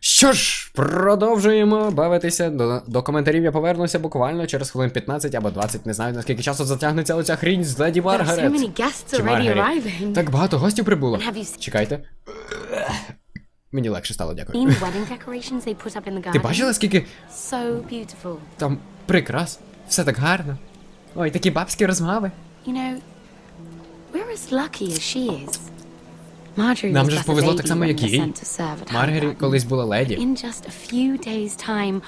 Що ж, продовжуємо бавитися. До, до коментарів я повернуся буквально через хвилин 15 або 20, не знаю наскільки часу затягнеться оця хрінь з Леді Маргарет. Чи Маргарет. Так багато гостів прибуло. Чекайте. Мені легше стало, дякую. Ти бачила, скільки So beautiful. там прикрас? Все так гарно. Ой, такі бабські розмови. You know, we're as lucky as she is. Нам же ж повезло так само, як їй. Маргарі колись була леді. In just a few days' time,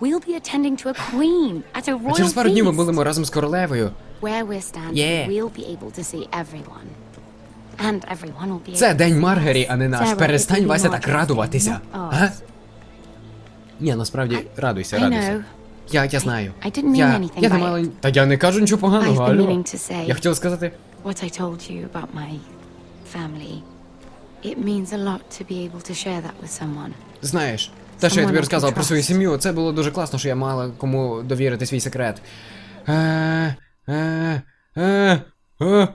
we'll be attending to a queen at a А через пару днів ми будемо разом з королевою. Це день Маргарі, а не наш. Перестань, Вася, так радуватися. Ага. Ні, насправді, радуйся, I радуйся. Я, я знаю. Я, я не мала... Та я не кажу нічого поганого, алло. Я хотів сказати, what I told you about my family. It means a lot to be able to share that with someone. знаєш, те, що я тобі can про свою сім'ю, це було дуже класно, що я мала кому довірити свій секрет. Е, е, е, е, е,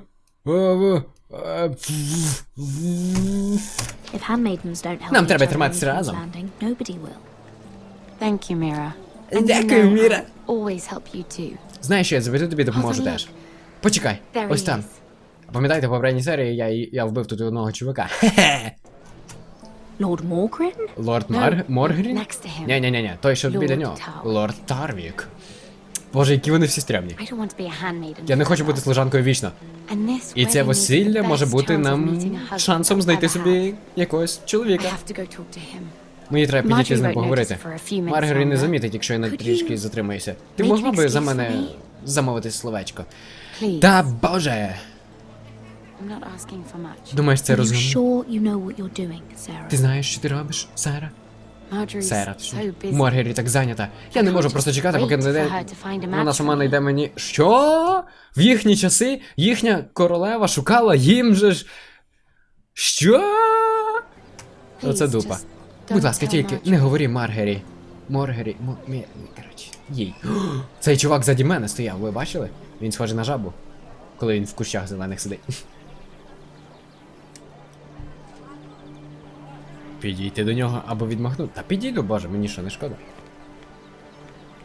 е, е, If handmaidens don't help Нам треба триматися разом. Landing, nobody will. Thank you, Mira. And Дякую, Міра. I'll always help you too. Знаєш, що я завжди тобі допоможу теж. Почекай, ось там. Пам'ятаєте, в попередній серії я, я вбив тут одного чувака. Хе-хе. Lord Лорд No, Мар... Моргрін? Ні, ні, ні, ні, той, що біля нього. Лорд Тарвік. Боже, які вони всі стрімні. Я не хочу бути служанкою вічно. І це весілля може бути нам шансом знайти собі якогось чоловіка. Мені треба підійти з ним поговорити. Маргарі не замітить, якщо я на трішки затримаюся. Ти могла би за мене замовити словечко? Та боже! Думаєш, це Are розумно? sure you know what you're doing, Sarah? Ти знаєш, що ти робиш, Сара? Сара. Маргарі так зайнята. Я не можу просто чекати, поки не Wait йде. her to find a match Вона сама знайде мені. Що? В їхні часи їхня королева шукала їм же ж. Що? Оце дупа. Будь ласка, тільки не говори Маргері. Моргері. Мо... Коротше, їй. Цей чувак заді мене стояв, ви бачили? Він схожий на жабу, коли він в кущах зелених сидить. Підійти до нього або відмахнути. Та підійду, боже, мені що, не шкода.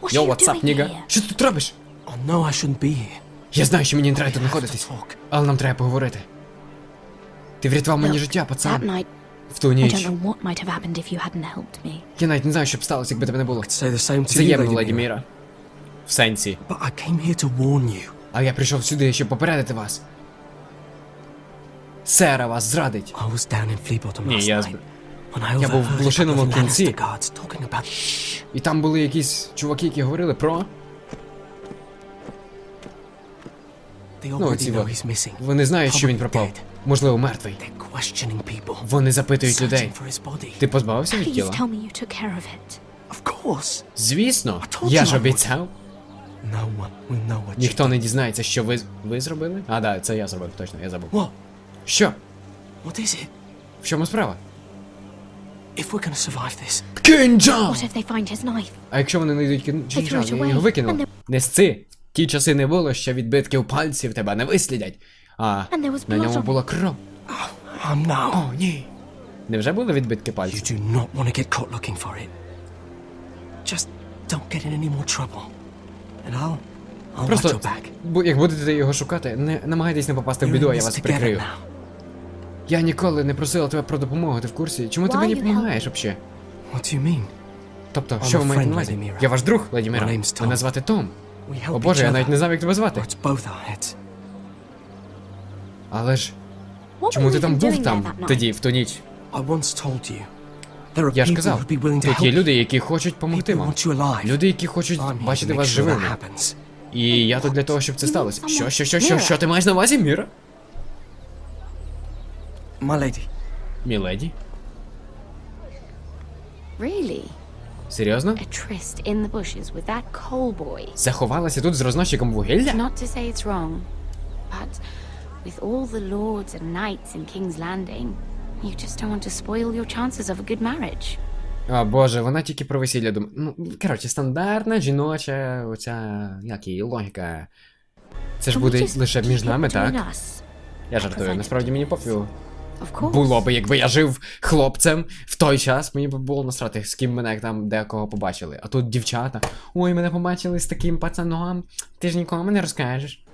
What's Йо, doing ніга? Що ти тут робиш? Oh no, I shouldn't be here. Я знаю, що мені не треба тут знаходитись, але нам треба поговорити. Ти врятував мені життя, пацан. night, В ту ніч. don't know what might have happened if you hadn't helped me. Я навіть не знаю, що б сталося, якби тебе не було. Say the same to you, Взаємно, леді Міра. В сенсі. But I came here to warn you. А я прийшов сюди, щоб попередити вас. Сера вас зрадить. I was down in Fleabottom Ні, last я Я був в блошиному кінці. І там були якісь чуваки, які говорили про. Ну, ці. Вони знають, що він пропав. Можливо, мертвий. Вони запитують людей. Ти позбавився від тіла? Звісно, я ж обіцяв. Ніхто не дізнається, що ви. ви зробили? А, да, це я зробив, точно, я забув. Що? В чому справа? If we're gonna survive this, Кинджал! What if they find his knife? А якщо вони знайдуть кін- threw кинджал, it я його away, викинув. and Не сці. В ті часи не було, що відбитків пальців тебе не вислідять. А And there was на blood ньому on була кров. I'm now. О, ні. Невже були відбитки You пальців? do not want to get caught looking for it. Just don't get in any more trouble. And I'll. I'll watch Просто, your back. бу- як будете його шукати, не намагайтесь не попасти в біду, а я this вас together прикрию. now. Я ніколи не просила тебе про допомогу, ти в курсі? Чому ти мені допомагаєш взагалі? What do you mean? Тобто, I'm що ви маєте на увазі? Я ваш друг, леді Міра. My name's Tom. Мене звати Том. О боже, я навіть не знав, як тебе звати. it's both our heads. Але ж, What чому ти там був там тоді, в ту ніч? I once told you. There are Я ж казав, who'd be willing to тут є люди, які хочуть допомогти вам. Люди, які хочуть I'm here to бачити вас живими. І я тут для того, щоб це сталося. Що, що, що, що, що ти маєш на увазі, Міра? My lady, Міледі? Really? Серйозно? A tryst in the bushes with that coal boy. Заховалася тут з розносчиком вугілля? Not to say it's wrong, but with all the lords and knights in King's Landing, you just don't want to spoil your chances of a good marriage. О боже, вона тільки про весілля думає. Ну, коротше, стандартна жіноча, оця, як її, логіка. Це ж буде just лише між нами, between так? Я жартую, насправді мені пофігу. Було би, якби я жив хлопцем в той час, мені б було насрати, з ким мене там декого побачили. А тут дівчата. Ой, мене побачили з таким пацаном. Ти ж нікому не розкажеш.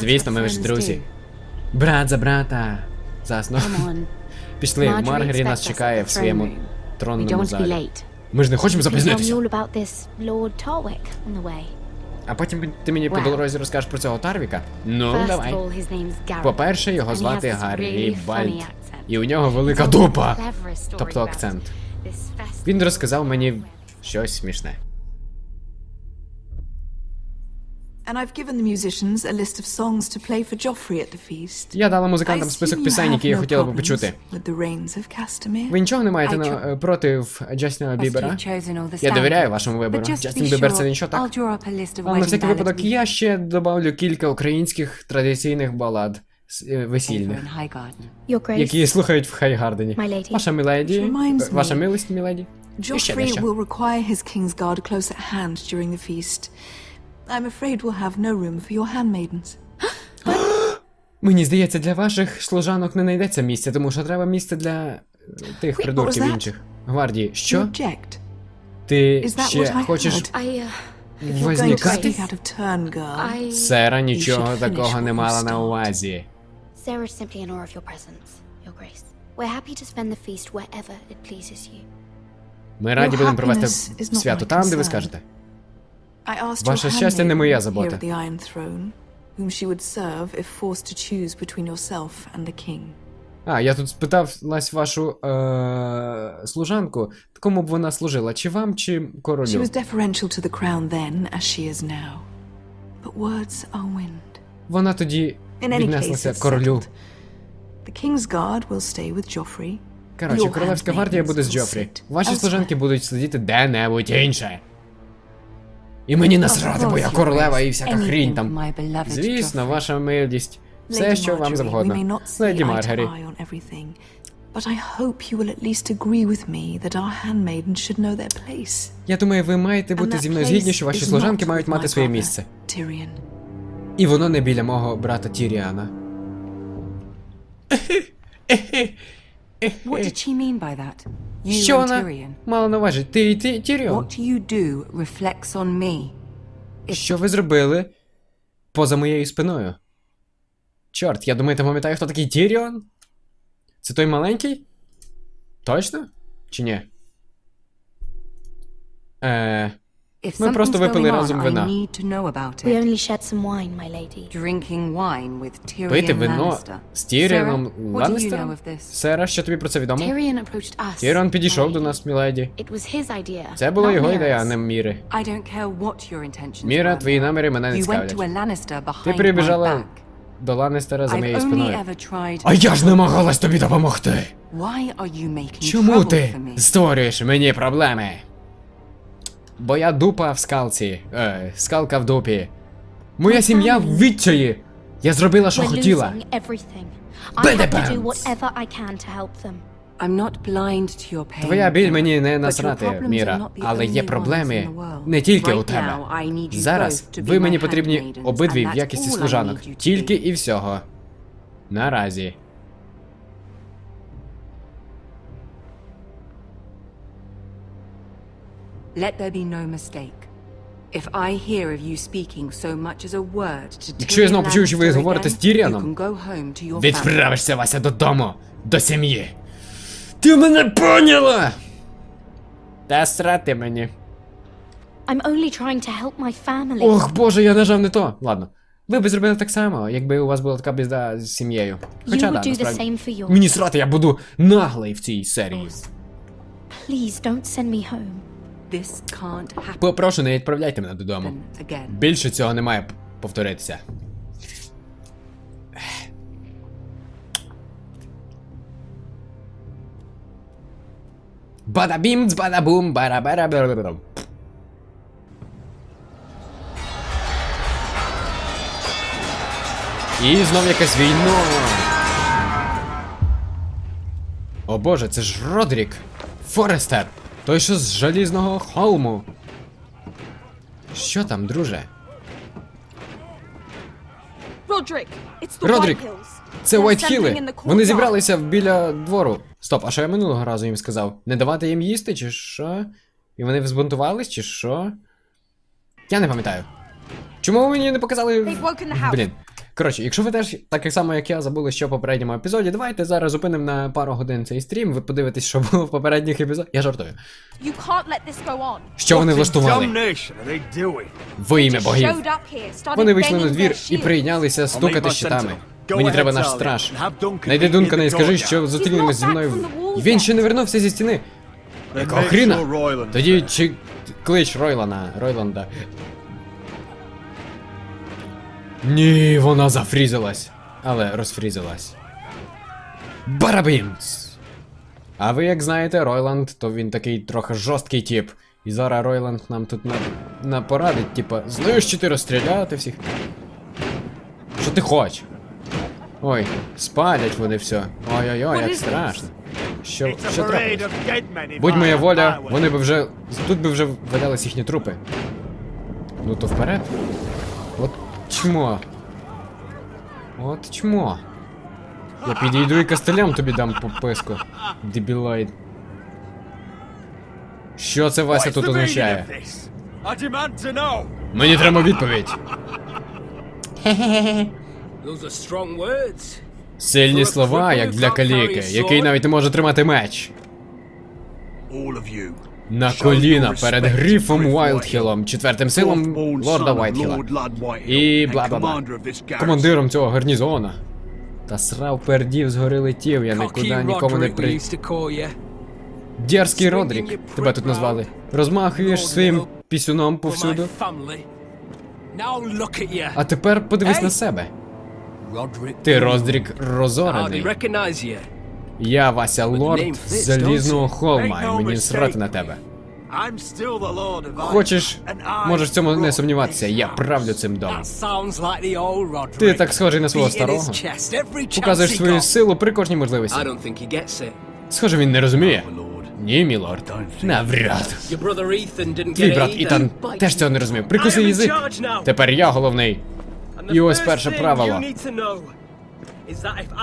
Звісно, ми ж друзі. Брат за брата. Засно. Пішли, Маргарі нас чекає в своєму тронному залі. Ми ж не хочемо запізнитися. А потім ти мені по дорозі розкажеш про цього Тарвіка? Ну, давай. По-перше, його звати Гаррі Бальд. І у нього велика дупа. Тобто акцент. Він розказав мені щось смішне. And I've given the musicians a list of songs to play for Joffrey at the feast. Я дала музикантам список пісень, які я хотіла би почути. Ви нічого не маєте на, е, проти Джастіна Бібера? Я довіряю вашому вибору. Джастін Бібер це нічого так. Але на всякий випадок я ще добавлю кілька українських традиційних балад е, весільних, які слухають в Хайгардені. Ваша міледі, е, ваша милість, міледі. І ще дещо. I'm afraid we'll have no room for your handmaidens. Мені здається, для ваших служанок не знайдеться місця, тому що треба місце для е, тих Wait, what придурків was that? інших. Гвардії. Що? object? Ти Is that ще what I хочеш heard? I, uh, If you're going to возникати? out of turn, girl. I... Сера нічого should finish такого не you мала на start. увазі. Sarah is simply in awe of your presence, Your Grace. We're happy to spend the feast wherever it pleases you. Ми раді будемо провести happiness is not свято там, де ви concern. скажете. I asked Ваше щастя не моя забота. she. А, я тут спитавлась вашу е- служанку, кому б вона служила, чи вам, чи She королю. was deferential to the crown then, as she is now. But words are wind. Вона тоді віднеслася королю. The King's Guard will stay with Joffrey. Коротше, королевська гвардія буде з Джофрі. Ваші служанки будуть сидіти де-небудь інше. І мені насрати, бо я королева і всяка хрінь там. Звісно, ваша милість. Все, що вам завгодно. Леді Маргарі. Я думаю, ви маєте бути зі мною згідні, що ваші служанки мають мати своє місце. І воно не біля мого брата Тіріана. What did she mean by that? Що вона мала на увазі? Ти і ти, Тіріон? Що ви зробили поза моєю спиною? Чорт, я думаю, ти пам'ятаю, хто такий Тіріон? Це той маленький? Точно? Чи ні? Е, Ми просто випили разом вина. I need to know about We only shared some wine, my lady. Drinking wine with Tyrion пити вино з Тіріоном Sarah, what do you know Ланністером? of this? Сера, що тобі про це відомо? Tyrion approached us. Тіріон підійшов до нас, міледі. It was his idea. Це була його ідея, а не Міри. I don't care what your intentions Міра, твої наміри мене не цікавлять. Ти прибіжала до Ланністера за моєю спиною. А я ж намагалась тобі допомогти! Why are you making Чому trouble ти for me? створюєш мені проблеми? Бо я дупа в скалці. Е, скалка в дупі. Моя сім'я в відчаї. Я зробила, що хотіла. Твоя біль мені не насрати, Міра, але є проблеми не тільки у тебе. Зараз ви мені потрібні обидві в якісті служанок. Тільки і всього. Наразі. Let there be no mistake. If I hear of you speaking so much as a word to Якщо я знову почую, що ви говорите з Тіріаном, you can go home to your family. Відправишся, Вася, додому, до сім'ї. Ти мене поняла? Та срати мені. I'm only trying to help my family. Ох, боже, я нажав не то. Ладно. Ви б зробили так само, якби у вас була така біда з сім'єю. Хоча да, насправді. Мені срати, я буду наглий в цій серії. Please don't send me home. This can't happen Попрошу, не відправляйте мене додому. Більше цього не має повторитися. Бадабім, бадабум, барабарабарабараб. І знов якась війна. О боже, це ж Родрік. Форестер. Той, що з Желізного холму. Що там, друже? Roderick, Родрік, це They're Уайт assembling Хіли. in the Вони зібралися біля двору. Стоп, а що я минулого разу їм сказав? Не давати їм їсти, чи що? І вони взбунтувались, чи що? Я не пам'ятаю. Чому ви мені не показали. Блін. Коротше, якщо ви теж так само, як я, забули, що в попередньому епізоді, давайте зараз зупинимо на пару годин цей стрім, ви подивитесь, що було в попередніх епізодах. Я жартую. You can't let this go on. Що вони влаштували? Во ім'я богів. Вони вийшли на двір і прийнялися стукати щитами. Мені треба наш страж. Найди Дункана і скажи, що зустрінемось зі мною. Він ще не вернувся зі стіни. Якого хріна? Тоді чи клич Ройлана, Ройланда. Ні, вона зафрізилась. Але розфрізилась. Барабімц! А ви як знаєте, Ройланд, то він такий трохи жорсткий тип. І зараз Ройланд нам тут на, на порадить, типа, чи розстріляти всіх? Що ти хочеш? Ой, спалять вони все. Ой-ой-ой, як страшно. Що, що трапилось? Будь моя воля, вони би вже. Тут би вже валялись їхні трупи. Ну то вперед. Чмо. От чмо. Я підійду і кастелям тобі дам по писку. Дебілоїд. Що це Вася тут означає? Мені треба відповідь. Сильні слова, як для каліки, який навіть не може тримати меч. На коліна перед грифом Уайлдхілом, четвертим силом лорда Уайтхіла. І бла-бла-бла. Командиром цього гарнізона. Та срав пердів згори летів, я нікуди нікому не при. Дерзкий Родрік, тебе тут назвали. Розмахуєш своїм пісюном повсюду. А тепер подивись на себе. Ти Роздрік розорений. Я Вася Лорд з залізного холма, і мені срати на тебе. Хочеш, можеш в цьому не сумніватися, я правлю цим домом. Ти так схожий на свого старого. Показуєш свою силу при кожній можливості. Схоже, він не розуміє. Ні, мій лорд. Навряд. Твій брат Ітан теж цього не розумів. Прикуси язик. Тепер я головний. І ось перше правило.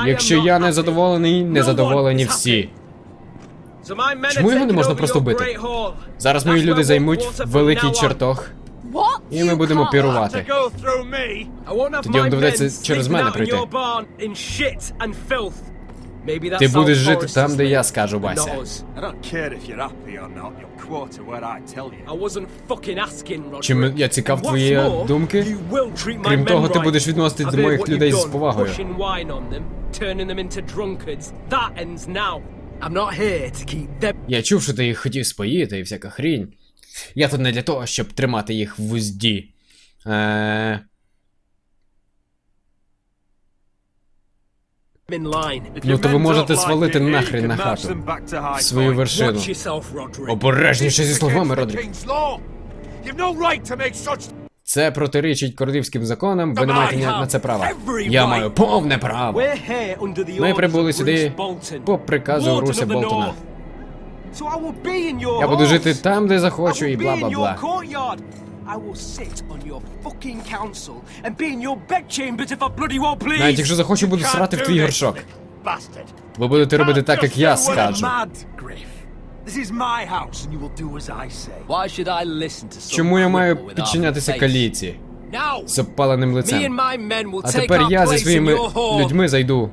Якщо я не задоволений, не задоволені всі. Чому його не можна просто вбити? Зараз мої люди займуть великий чертог, і ми будемо пірувати. Тоді вам доведеться через мене пройти. Ти будеш жити там, де я скажу, Вася. Чим я цікав твої думки? Крім того, ти будеш відноситись до моїх людей з повагою. Я чув, що ти їх хотів споїти і всяка хрінь. Я тут не для того, щоб тримати їх в узді. Е... in line. Ну то ви можете свалити нахрен на хату. В свою вершину. Обережніше зі словами, Родрік. Це протирічить королівським законам, ви не маєте на це права. Я маю повне право. Ми прибули сюди по приказу Руся Болтона. Я буду жити там, де захочу, і бла бла бла. I will sit on your fucking council and be in your bedchambers if I bloody well please. Навіть якщо захочу, буду срати в твій горшок. Ви будете робити так, як я скажу. Why should I listen to some Чому я маю підчинятися каліці з обпаленим лицем? А тепер our я зі своїми людьми зайду.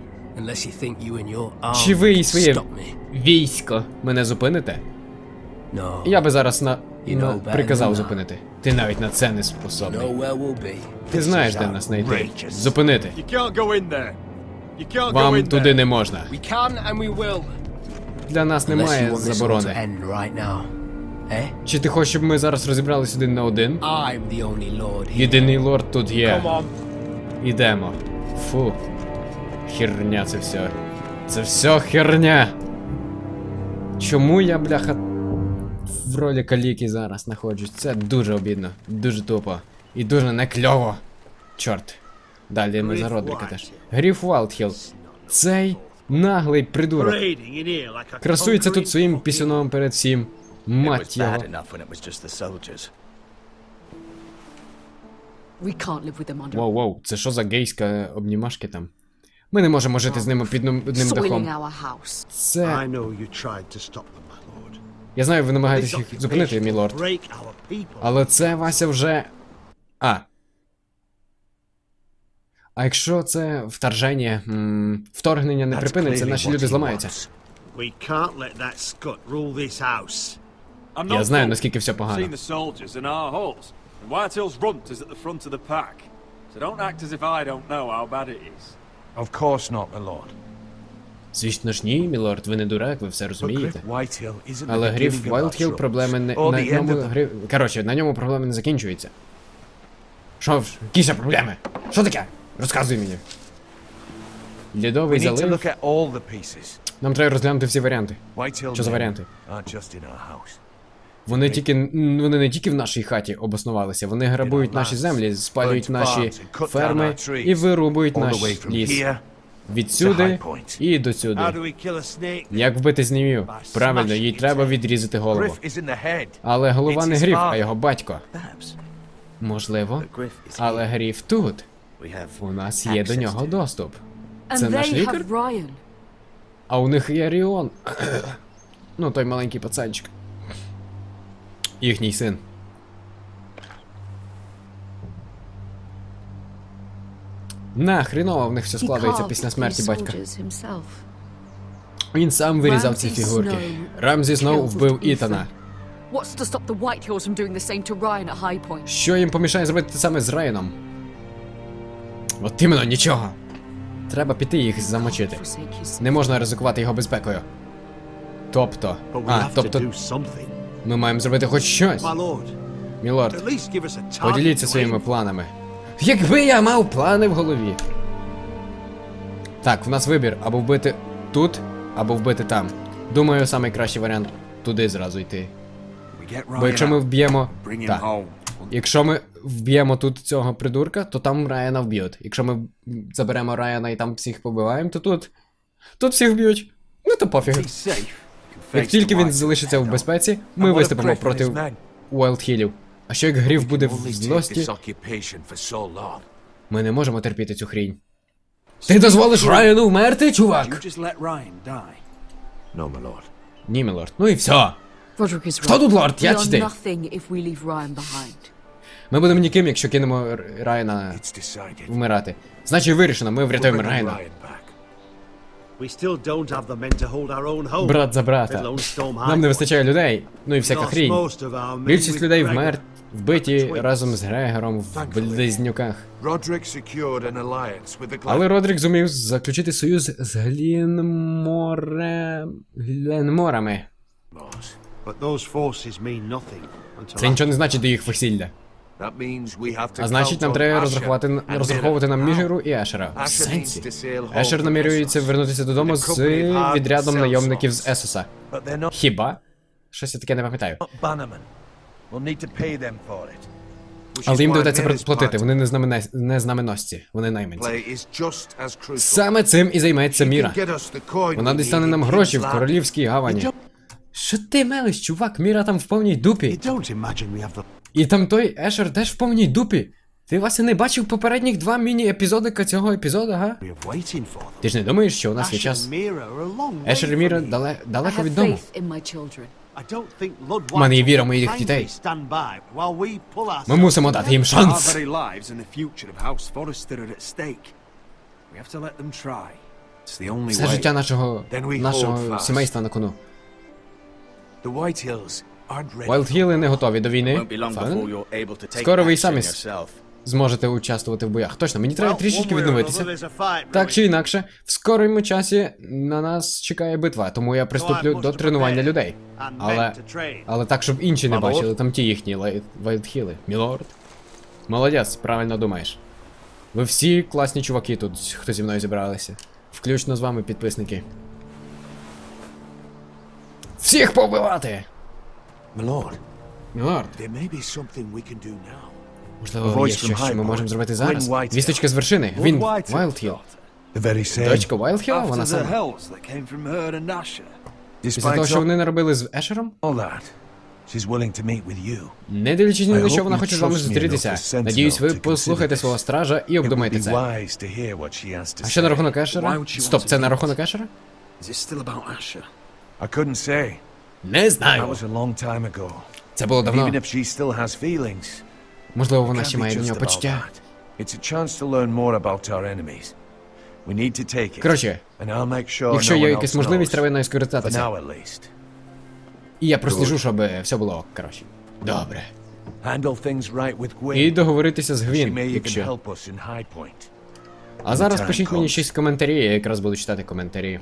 Чи ви і своє військо мене зупините? Я би зараз на, На приказав зупинити. Ти навіть на це не способний. Ти знаєш, де нас знайти. Зупинити. Вам туди не можна. Для нас немає заборони. Eh? Чи ти хочеш, щоб ми зараз розібрались один на один? Єдиний лорд тут є. Ідемо. Фу. Херня це все. Це все херня. Чому я, бляха, в ролі каліки зараз знаходжусь? Це дуже обідно, дуже тупо. І дуже не кльово. Чорт. Далі ми за Родрика теж. Гріф Вайлдхіл. Цей наглий придурок. Красується тут своїм пісюном перед всім. Мать його. Воу, воу, це що за гейська обнімашки там? Ми не можемо жити з ними під одним дахом. Це. Я знаю, ви намагаєтесь їх зупинити, our people. Але це Вася вже. А. А якщо це вторження, м, вторгнення не припиниться, наші люди зламаються. Я знаю, наскільки все погано. seen the soldiers in our halls, and Whitehill's runt is at the front of the pack. So don't act as if I don't know how bad it is. Of course not, my lord. Звісно ж ні, мілорд, ви не дурак, ви все розумієте. Але гриф our Вайлдхіл проблеми не на ньому of them. гри... Коротше, на ньому проблеми не закінчуються. Що ще проблеми? Що таке? Розказуй мені. Лідовий залив. Нам треба розглянути всі варіанти. Що за варіанти? Вони тільки вони не тільки в нашій хаті обоснувалися, вони грабують наші землі, спалюють наші ферми і вирубують наш ліс. Відсюди і до сюди. Як вбити змію? Правильно, їй треба відрізати голову. Але голова не гриф, а його батько. Можливо. Але гриф тут. У нас є до нього доступ. Це наш лікар? А у них є Ріон. ну, той маленький пацанчик. Їхній син. На, хріново в них все складається після смерті батька. Він сам вирізав ці фігурки. Рамзі Сноу вбив Ітана. Що їм помішає зробити те саме з Райаном? От іменно нічого. Треба піти їх замочити. Не можна ризикувати його безпекою. Тобто. А, тобто, ми маємо зробити хоч щось. Мілорд, поділіться своїми планами. Якби я мав плани в голові. Так, в нас вибір або вбити тут, або вбити там. Думаю, найкращий варіант туди зразу йти. Бо якщо ми вб'ємо. Так. Якщо ми вб'ємо тут цього придурка, то там Райана вб'ють. Якщо ми заберемо Райана і там всіх побиваємо, то тут. Тут всіх вб'ють. Ну то пофіг. Як тільки він залишиться в безпеці, ми виступимо проти? Уайлдхілів. А що як Гріф буде в злості, ми не можемо терпіти цю хрінь. Ти дозволиш Райану вмерти, чувак? Ні, мілорд. Ну і все. Хто тут лорд? Я чи ти? Ми будемо ніким, якщо кинемо Райана вмирати. Значить вирішено, ми врятуємо Райана. Брат за брата. Нам не вистачає людей, ну і всяка хрінь. Більшість людей вмер, вбиті разом з Грегором в близнюках. Але Родрік зумів заключити союз з Глінморе... Гленморами. Це нічого не значить до їх весілля. That means we have to А значить, нам треба розрахувати, розраховувати на Міжеру і Ешера. В сенсі. Ешер намірюється вернутися додому з відрядом найомників з Есоса. Хіба? Щось я таке не пам'ятаю. Але їм доведеться платити, вони не, знамене... не знаменосці, вони найманці. Саме цим і займається Міра. Вона дістане нам гроші в королівській гавані. Що ти мелиш, чувак? Міра там в повній дупі. І там той Ешер теж в повній дупі. Ти Вася не бачив попередніх два міні-епізодика цього епізоду, га? Ти ж не думаєш, що у нас є час? Ешер і Міра дале... Далеко від дому. У мене є White віра моїх дітей. Ми мусимо дати їм шанс. Все життя нашого, нашого сімейства на кону. The Whitehills aren't ready. Вайлдхіли не готові до війни. Скоро ви action самі зможете участвувати в боях. Точно, мені треба трішечки відновитися. Так чи інакше, в скорому часі на нас чекає битва, тому я приступлю до тренування людей. Але, але так, щоб інші не бачили там ті їхні вайлдхіли. Мілорд. Молодець, правильно думаєш. Ви всі класні чуваки тут, хто зі мною зібралися. Включно з вами, підписники. Всіх побивати! My lord, Мілорд, there may be something we can do now. можливо, є from щось, що ми можемо зробити зараз. Вісточка з вершини. Він Вайлдхіл. The very same. Дочка Вайлдхіла, вона сама. Після того, що вони наробили з Ешером? all that, She's willing to meet with you. Не дивлячись ні I на що hope вона хоче з вами trust me enough зустрітися. Надіюсь, ви послухаєте свого стража і обдумаєте це. wise to hear what she has to А що на say. рахунок Why Ешера? Стоп, це на рахунок? Ешера? Не знаю. Це було давно. Можливо, вона ще має до нього почуття. that. It's a chance to learn more about our enemies. We need to take it. Коротше, And I'll make sure якщо є якась можливість, треба нею скористатися. І я просліжу, щоб все було коротше. Добре. І договоритися з Гвін, якщо. А зараз пишіть мені щось в коментарі, я якраз буду читати коментарі.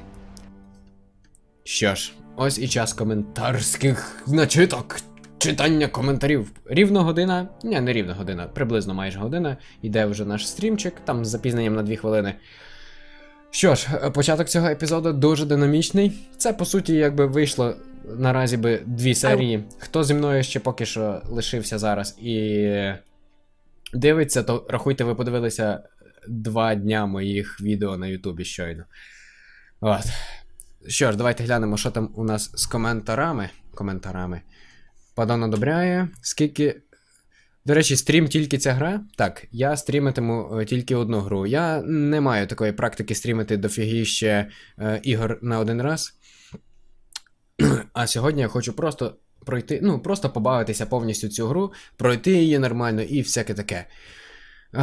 Що ж, ось і час коментарських начиток. Читання коментарів. Рівно година. Ні, не рівно година, приблизно майже година. Іде вже наш стрімчик, там з запізненням на 2 хвилини. Що ж, початок цього епізоду дуже динамічний. Це, по суті, якби вийшло наразі би дві серії. Хто зі мною ще поки що лишився зараз і дивиться, то рахуйте, ви подивилися два дня моїх відео на Ютубі щойно. От. Що ж, давайте глянемо, що там у нас з коментарами. Коментарами. Падон одобряє. Скільки. До речі, стрім тільки ця гра. Так, я стрімитиму е, тільки одну гру. Я не маю такої практики стрімити дофігіще е, ігор на один раз. А сьогодні я хочу просто пройти, ну, просто побавитися повністю цю гру, пройти її нормально і всяке таке.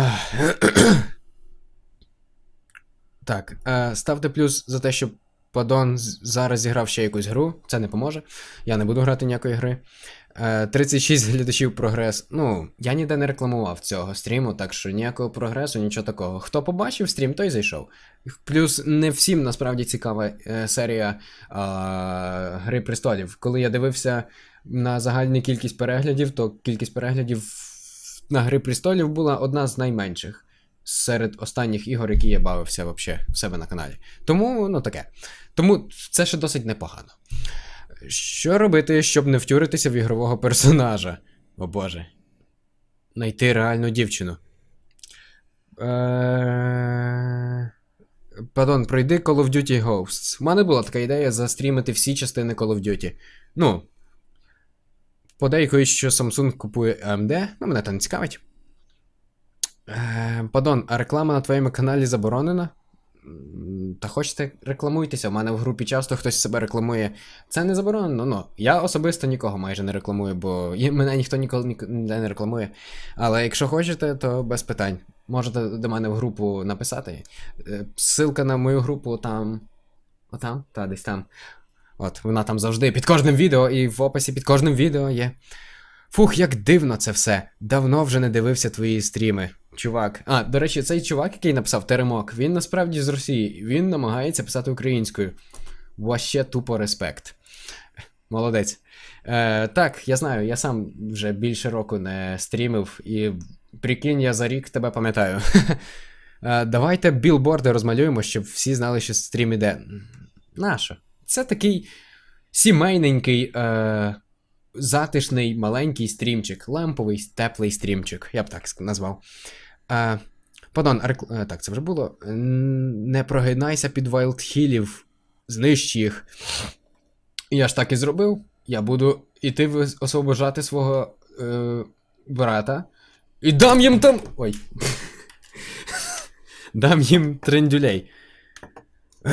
Так, е, ставте плюс за те, щоб Падон зараз зіграв ще якусь гру. Це не поможе. Я не буду грати ніякої гри. Е, 36 глядачів прогрес. Ну, я ніде не рекламував цього стріму, так що ніякого прогресу, нічого такого. Хто побачив стрім, той зайшов. Плюс не всім насправді цікава е, серія е, Гри престолів. Коли я дивився на загальну кількість переглядів, то кількість переглядів на Гри престолів була одна з найменших серед останніх ігор, які я бавився вообще в себе на каналі. Тому, ну таке. Тому це ще досить непогано. Що робити, щоб не втюритися в ігрового персонажа? О боже. Найти реальну дівчину. Е... Падон, пройди Call of Duty Ghosts. У мене була така ідея застрімити всі частини Call of Duty. Ну. Подейкують, що Samsung купує AMD, ну мене то не цікавить. Е, Падон, а реклама на твоєму каналі заборонена? Та хочете, рекламуйтеся. У мене в групі часто хтось себе рекламує. Це не заборонено. Ну, я особисто нікого майже не рекламую, бо мене ніхто ніколи не рекламує. Але якщо хочете, то без питань. Можете до мене в групу написати. Е, Ссылка на мою групу там. Отам? Та, десь там. От, вона там завжди під кожним відео, і в описі під кожним відео є. Фух, як дивно це все. Давно вже не дивився твої стріми. Чувак. А, до речі, цей чувак, який написав Теремок, він насправді з Росії. Він намагається писати українською. Ваще тупо респект. Молодець. Е, так, я знаю, я сам вже більше року не стрімив, і прикинь, я за рік тебе пам'ятаю. Е, давайте білборди розмалюємо, щоб всі знали, що стрім іде. Нащо? Це такий сімейненький, е, затишний маленький стрімчик, ламповий, теплий стрімчик, я б так назвав. Е, Падон, а рекл... е, так, це вже було. Не прогинайся під вайлдхілів, знищ їх. Я ж так і зробив. Я буду іти освобождати свого е, брата. І дам їм там. Ой. дам їм трендюлей.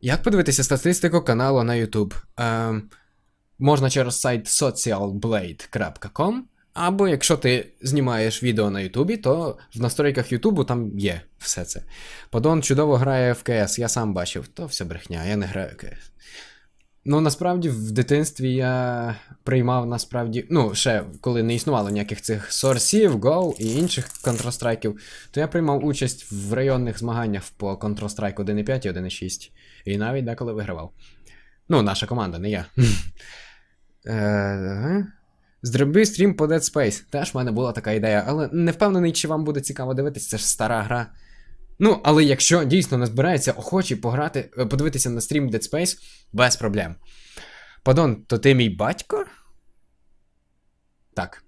Як подивитися статистику каналу на YouTube? Ем, можна через сайт socialblade.com, або якщо ти знімаєш відео на Ютубі, то в настройках Ютубу там є все це. Подон чудово грає в КС, я сам бачив, то все брехня, я не граю в КС. Ну, насправді, в дитинстві я приймав насправді. Ну, ще коли не існувало ніяких цих сорсів, Go і інших Counter-Strike, то я приймав участь в районних змаганнях по Counter-Strike 1.5 і 1.6. І навіть деколи вигравав. Ну, наша команда, не я. Зроби стрім по Dead Space. Теж в мене була така ідея, але не впевнений, чи вам буде цікаво дивитися, це ж стара гра. Ну, але якщо дійсно не збирається охочі пограти, е, подивитися на стрім Dead Space, без проблем. Падон, то ти мій батько? Так.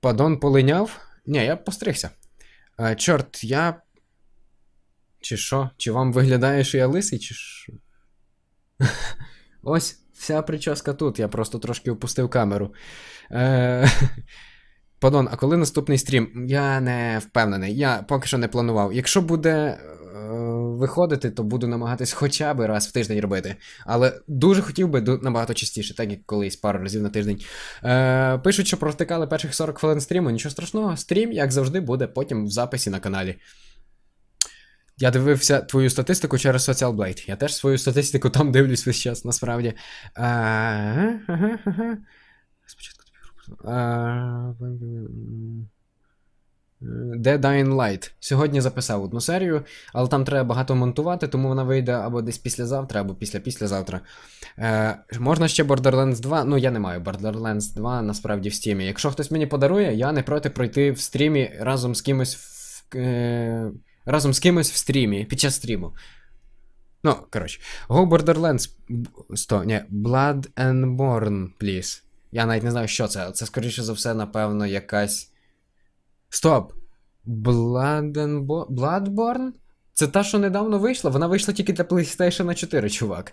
Падон полиняв? Ні, я постригся. Е, чорт, я. Чи що? Чи вам виглядає, що я лисий, чи що? Ось вся прическа тут, я просто трошки опустив камеру. Е... Падон, а коли наступний стрім? Я не впевнений, я поки що не планував. Якщо буде е, виходити, то буду намагатись хоча б раз в тиждень робити. Але дуже хотів би набагато частіше, так як колись пару разів на тиждень. Е, пишуть, що провтикали перших 40 хвилин стріму. Нічого страшного, стрім, як завжди, буде потім в записі на каналі. Я дивився твою статистику через Social Blade. Я теж свою статистику там дивлюсь весь час, насправді. Е. Спочатку тобі. Е, Dying Light. Сьогодні записав одну серію, але там треба багато монтувати, тому вона вийде або десь післязавтра, або після-післязавтра. Е, можна ще Borderlands 2. Ну, я не маю Borderlands 2 насправді в стімі. Якщо хтось мені подарує, я не проти пройти в стрімі разом з кимось в, е, разом з кимось в стрімі, під час стріму. Ну, коротше. Go Borderlands 100, ні, Blood and Born, please. Я навіть не знаю, що це. Це, скоріше за все, напевно, якась. Стоп! Blood and Bo- Bloodborne? Це та, що недавно вийшла? Вона вийшла тільки для PlayStation 4, чувак.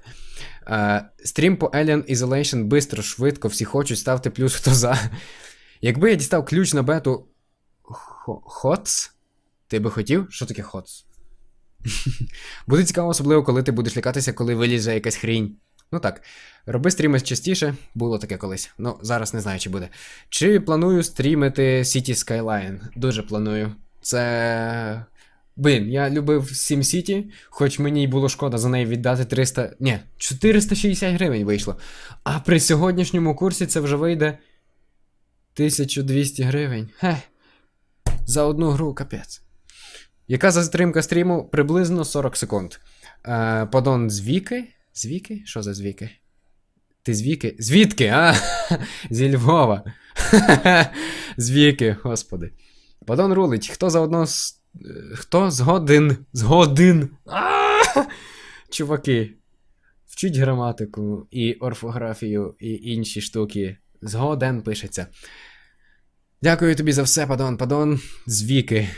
Е, стрім по Alien Isolation бистро, швидко, всі хочуть, ставте плюс, хто за. Якби я дістав ключ на бету Хо- HOTS, ти би хотів? Що таке HOTS? Буде цікаво, особливо, коли ти будеш лякатися, коли вилізе якась хрінь. Ну так, роби стріми частіше, було таке колись. Ну, зараз не знаю, чи буде. Чи планую стрімити City Skyline? Дуже планую. Це. Блін, я любив SimCity, хоч мені й було шкода за неї віддати 300. Ні, 460 гривень вийшло. А при сьогоднішньому курсі це вже вийде 1200 гривень. Хе. За одну гру капець. Яка затримка стріму? Приблизно 40 секунд. Е, Падон з Віки? З Віки? Що за з Віки? Ти з Віки? Звідки? А? Зі Львова. З Віки, господи. Падон рулить. Хто заодно. с- е, Хто згоден? Згоден. Чуваки. Вчіть граматику і орфографію, і інші штуки. Згоден пишеться. Дякую тобі за все, Падон. Падон з Віки.